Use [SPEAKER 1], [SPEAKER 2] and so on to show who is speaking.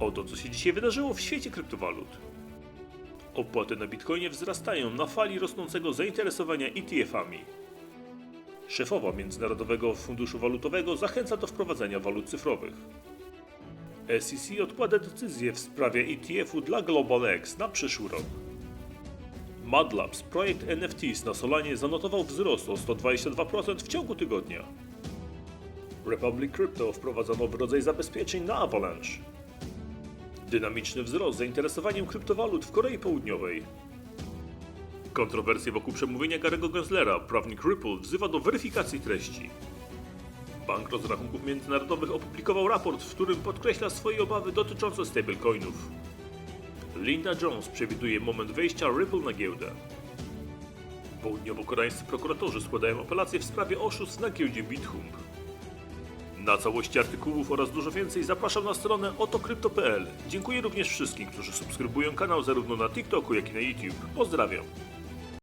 [SPEAKER 1] Oto co się dzisiaj wydarzyło w świecie kryptowalut. Opłaty na bitcoinie wzrastają na fali rosnącego zainteresowania ETF-ami. Szefowa Międzynarodowego Funduszu Walutowego zachęca do wprowadzenia walut cyfrowych. SEC odkłada decyzję w sprawie ETF-u dla Global X na przyszły rok. Mad Labs, projekt NFTs na Solanie zanotował wzrost o 122% w ciągu tygodnia. Republic Crypto wprowadza nowy rodzaj zabezpieczeń na Avalanche. Dynamiczny wzrost zainteresowaniem kryptowalut w Korei Południowej. Kontrowersje wokół przemówienia Garego Genslera, prawnik Ripple wzywa do weryfikacji treści. Bank Rozrachunków Międzynarodowych opublikował raport, w którym podkreśla swoje obawy dotyczące stablecoinów. Linda Jones przewiduje moment wejścia Ripple na giełdę. Południowo-koreańscy prokuratorzy składają apelację w sprawie oszustw na giełdzie BitHump. Na całości artykułów oraz dużo więcej zapraszam na stronę otokrypto.pl. Dziękuję również wszystkim, którzy subskrybują kanał zarówno na TikToku, jak i na YouTube. Pozdrawiam.